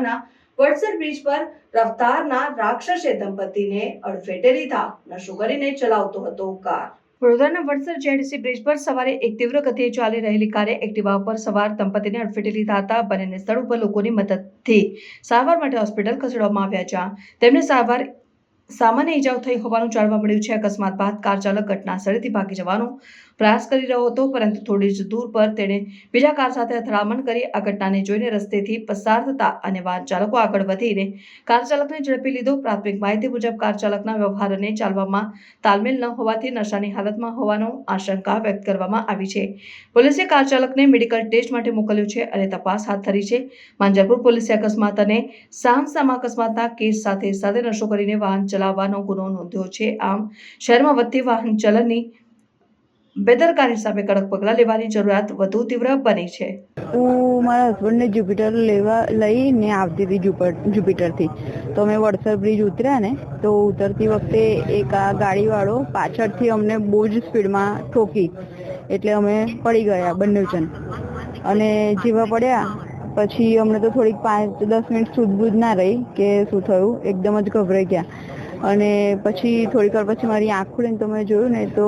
વડોદરાના વડસર બ્રિજ પર રફતારના રાક્ષસે દંપતીને અડફેટે લીધા નશો કરીને ચલાવતો હતો કાર. વડોદરાના વડસર જેડીસી બ્રિજ પર સવારે એક તીવ્ર ગતિએ ચાલી રહેલી કારે એક્ટિવા પર સવાર દંપતીને અડફેટે લીધા હતા બંનેને સ્થળ ઉપર લોકોની મદદથી સારવાર માટે હોસ્પિટલ ખસેડવામાં આવ્યા જ્યાં તેમને સારવાર સામાન્ય ઈજાઓ થઈ હોવાનું જાણવા મળ્યું છે. અકસ્માત બાદ કાર ચાલક ઘટના સ્થળેથી ભાગી જવાનો પ્રયાસ કરી રહ્યો હતો, પરંતુ થોડી જ દૂર પર તેણે બીજા કાર સાથે અથડામણ કરી. આ ઘટનાને જોઈને રસ્તેથી પસાર થતા અને વાહન ચાલકો આગળ વધીને કાર ચાલકને ઝડપી લીધો. પ્રાથમિક માહિતી મુજબ, કાર ચાલકના વ્યવહારને ચાલવામાં તાલમેલ ન હોવાથી નશાની હાલતમાં હોવાનો આશંકા વ્યક્ત કરવામાં આવી છે. પોલીસે કાર ચાલકને મેડિકલ ટેસ્ટ માટે મોકલ્યો છે અને તપાસ હાથ ધરી છે. માંજરપુર પોલીસે અકસ્માત અને સામસામા અકસ્માતના કેસ સાથે સાથે નશો કરીને વાહન ચલાવવાનો ગુનો નોંધ્યો છે. આમ, શહેરમાં વધતી વાહન ચલનની બેદરકારી સામે કડક પગલાં લેવાની જરૂરિયાત વધુ તીવ્ર બની છે. હું મારા હસબન્ડને જુપિટર લેવા લઈને આવતી હતી જુપિટરથી તો અમે વડસર બ્રિજ ઉતર્યા ને, તો ઉતરતી વખતે એક આ ગાડીવાળો પાછળથી અમને બહુ જ સ્પીડમાં ઠોકી. એટલે અમે પડી ગયા બંને જણ. અને જેવા પડ્યા, પછી અમને તો થોડીક પાંચ દસ મિનિટ સૂઝબૂઝ ના રહી કે શું થયું, એકદમ જ ગભરાઈ ગયા. અને પછી થોડીક વાર પછી મારી આંખ ખુલીને તો જોયું ને તો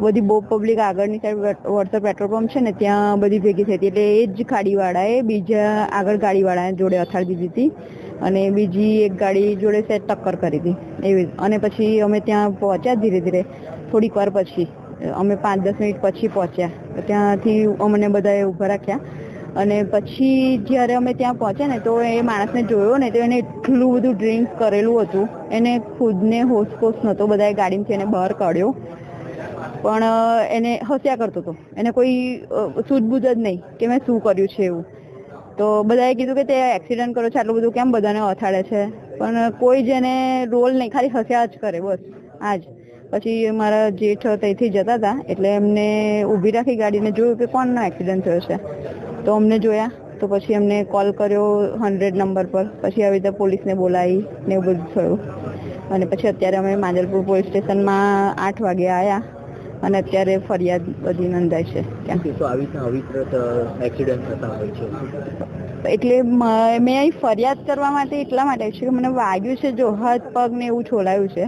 બધી બહુ પબ્લિક આગળની સાઈડ વળતર પેટ્રોલ પંપ છે ને ત્યાં બધી ભેગી થઈ હતી. એટલે એ જ ગાડીવાળાએ બીજા આગળ ગાડીવાળા જોડે અથાડી દીધી હતી અને બીજી એક ગાડી જોડે સેટ ટક્કર કરી હતી. એવી અને પછી અમે ત્યાં પહોંચ્યા ધીરે ધીરે. થોડીક વાર પછી. અમે પાંચ દસ મિનિટ પછી પહોંચ્યા. ત્યાંથી અમને બધાએ ઊભા રાખ્યા. અને પછી જ્યારે અમે ત્યાં પહોંચ્યા ને, તો એ માણસને જોયો ને, તો એને એટલું બધું ડ્રિંક કરેલું હતું. એને ખુદને હોશપોશ નહોતો, બધાએ ગાડીમાંથી એને બહાર કાઢ્યો. પણ એને હસ્યા કરતો હતો. એને કોઈ સૂઝબૂઝ જ નહીં કે મેં શું કર્યું છે એવું. તો બધાએ કીધું કે તે એક્સિડન્ટ કર્યો છે, આટલું બધું કેમ બધાને અથાડે છે? પણ કોઈ જેને રોલ નહીં, ખાલી હસ્યા જ કરે, બસ આ જ પછી મારા જેઠ ત્યાંથી જતા હતા, એટલે એમને ઊભી રાખી ગાડીને જોયું કે કોણનો એક્સિડન્ટ થયો છે. તો અમને જોયા. તો પછી એમને કોલ કર્યો હંડ્રેડ નંબર પર. પછી આવી રીતે પોલીસને બોલાવી ને એવું બધું થયું. અને પછી અત્યારે અમે માંજલપુર પોલીસ સ્ટેશનમાં આઠ વાગે આવ્યા અને અત્યારે ફરિયાદ બધી નોંધાય છે એટલે મેં અહીં ફરિયાદ કરવા માટે એટલા માટે છે કે મને વાગ્યું છે જો હાથ પગ ને એવું છોલાયું છે.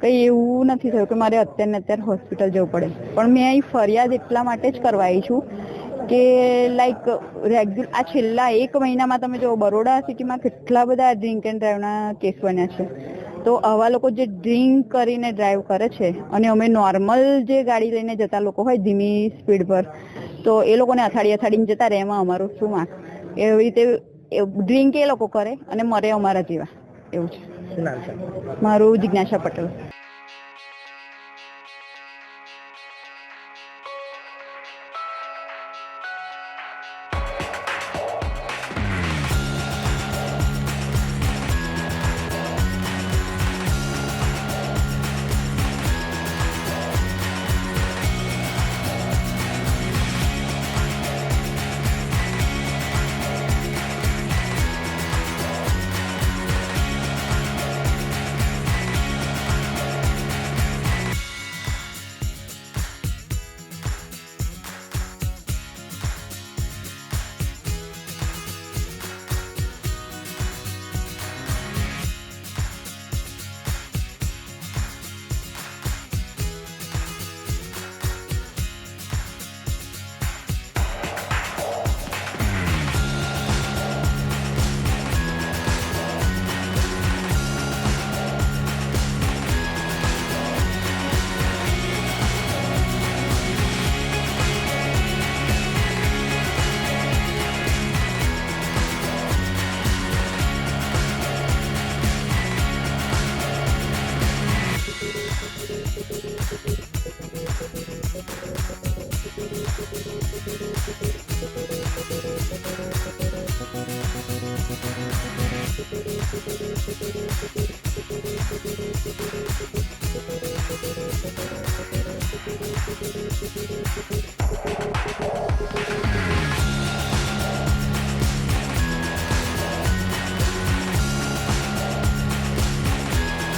કંઈ એવું નથી થયું કે મારે અત્યારે ને અત્યારે હોસ્પિટલ જવું પડે. પણ મેં અહીં ફરિયાદ એટલા માટે જ કરવા આવી છું કે લાઈક રેગ્યુલર આ છેલ્લા એક મહિનામાં તમે જો બરોડા સિટીમાં કેટલા બધા ડ્રિંક એન્ડ ડ્રાઈવના કેસ બન્યા છે. તો આવા લોકો જે ડ્રિંક કરીને ડ્રાઈવ કરે છે અને અમે નોર્મલ જે ગાડી લઈને જતા લોકો હોય ધીમી સ્પીડ પર તો એ લોકોને અથાડી અથાડીને જતા રહે એમાં અમારું શું માર્ક એવી રીતે ડ્રિંક એ લોકો કરે અને મરે અમારા જેવા. એવું છે? મારું જિજ્ઞાસા પટેલ.